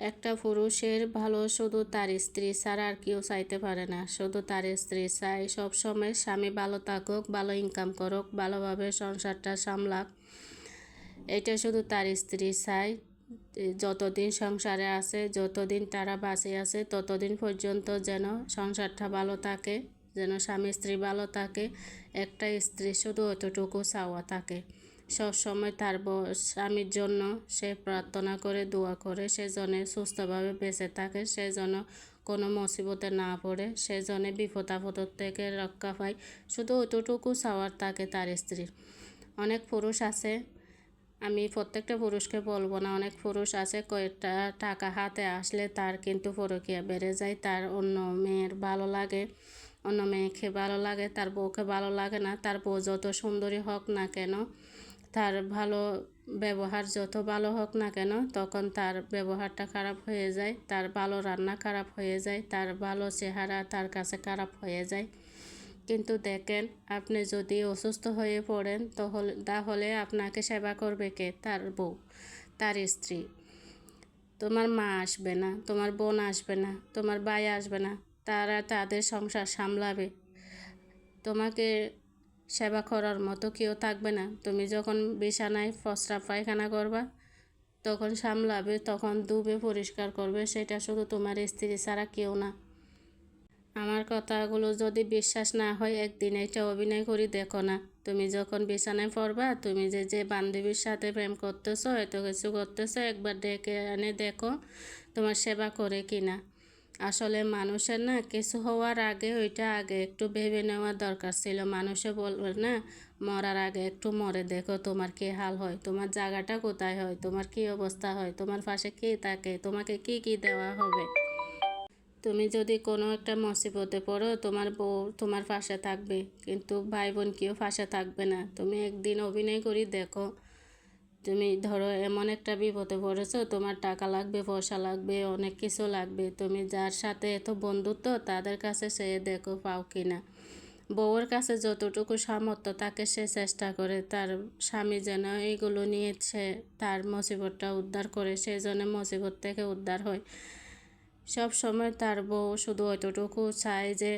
একটা পুরুষের ভালো শুধু তার স্ত্রী ছাড়া আর কেউ চাইতে পারে না। শুধু তার স্ত্রী চাই, সবসময় স্বামী ভালো থাকুক, ভালো ইনকাম করুক, ভালোভাবে সংসারটা সামলাক। এটা শুধু তার স্ত্রী চাই। যতদিন সংসারে আছে, যতদিন তারা বাঁচে আছে, ততদিন পর্যন্ত যেন সংসারটা ভালো থাকে, যেন স্বামী স্ত্রী ভালো থাকে, একটা স্ত্রী শুধু অতটুকু চাওয়া থাকে। সবসময় তার স্বামীর জন্য সে প্রার্থনা করে, দোয়া করে। সে যেন সুস্থভাবে বেঁচে থাকে, সে যেন কোনো মুসিবতে না পড়ে, সে যেন বিপদ আপদ থেকে রক্ষা পায়। শুধু অতটুকু চাওয়ার থাকে তার স্ত্রীর অনেক পুরুষ আছে, আমি প্রত্যেকটা পুরুষকে বলব না, অনেক পুরুষ আছে, কয়েকটা টাকা হাতে আসলে তার কিন্তু পরকীয়া বেড়ে যায়। তার অন্য মেয়ের ভালো লাগে, অন্য মেয়েকে ভালো লাগে, তার বউকে ভালো লাগে না, তার বউ যত সুন্দরী হোক না কেন তার ভালো ব্যবহার যত ভালো হোক না কেন, তখন তার ব্যবহারটা খারাপ হয়ে যায়, তার ভালো রান্না খারাপ হয়ে যায়, তার ভালো চেহারা তার কাছে খারাপ হয়ে যায়। কিন্তু দেখেন, আপনি যদি অসুস্থ হয়ে পড়েন, তাহলে তাহলে আপনাকে সেবা করবে কে? তার বউ, তার স্ত্রী। তোমার মা আসবে না, তোমার বোন আসবে না, তোমার ভাই আসবে না, তারা তাদের সংসার সামলাবে। তোমাকে সেবা করার মতো কেউ থাকবে না। তুমি যখন বিছানায় প্রস্রাব পায়খানা করবা, তখন সামলাবে, তখন দুবে পরিষ্কার করবে, সেটা শুধু তোমার স্ত্রী ছাড়া কেউ না। আমার কথাগুলো যদি বিশ্বাস না হয়, একদিন এটা অভিনয় করি দেখো না। তুমি যখন বিছানায় পড়বা, তুমি যে যে বান্ধবীর সাথে প্রেম করতেছো, এত কিছু করতেছো, একবার ডেকে এনে দেখো তোমার সেবা করে কি না আসলে মানুষের না কিছু হওয়ার আগে ওইটা আগে একটু ভেবে নেওয়ার দরকার ছিল। মানুষে বলবে না, মরার আগে একটু মরে দেখো তোমার কী হাল হয়, তোমার জায়গাটা কোথায় হয়, তোমার কি অবস্থা হয়, তোমার পাশে কে থাকে, তোমাকে কি কি দেওয়া হবে? তুমি যদি কোনো একটা মুসিবতে পড়ো, তোমার বউ তোমার পাশে থাকবে, কিন্তু ভাই বোন কেউ পাশে থাকবে না। তুমি একদিন অভিনয় করি দেখো তুমি ধরো এমন একটা বিপদে পড়েছো, তোমার টাকা লাগবে, পয়সা লাগবে, অনেক কিছু লাগবে। তুমি যার সাথে এত বন্ধুত্ব, তাদের কাছে সে দেখো পাও কি না বউয়ের কাছে যতটুকু সামর্থ্য, তাকে সে চেষ্টা করে। তার স্বামী যেন এইগুলো নিয়ে সে তার মুসিবতটা উদ্ধার করে, সে যেন মুসিবত থেকে উদ্ধার হয়। সব সময় তার বউ শুধু অতটুকু চায় যে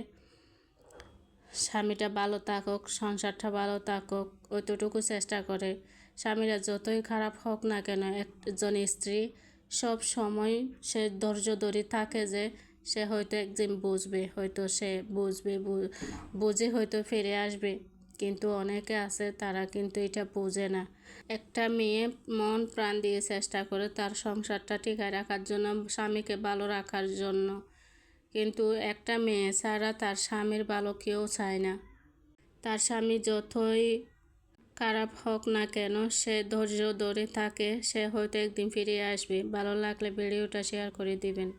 স্বামীটা ভালো থাকুক, সংসারটা ভালো থাকুক অতটুকু চেষ্টা করে। স্বামীরা যতই খারাপ হোক না কেন, একজন স্ত্রী সব সময় সে ধৈর্য ধরে থাকে যে সে হয়তো একদিন বুঝবে, হয়তো সে বুঝবে বুঝে হয়তো ফিরে আসবে। কিন্তু অনেকে আছে, তারা কিন্তু এটা বোঝে না। একটা মেয়ে মন প্রাণ দিয়ে চেষ্টা করে তার সংসারটা টিকায় রাখার জন্য, স্বামীকে ভালো রাখার জন্য। কিন্তু একটা মেয়ে ছাড়া তার স্বামীর ভালো কেউ চায় না। তার স্বামী যতই খারাপ হোক না কেন, সে ধৈর্য ধরে থাকে, সে হয়তো একদিন ফিরে আসবে। ভালো লাগলে ভিডিওটা শেয়ার করে দিবেন।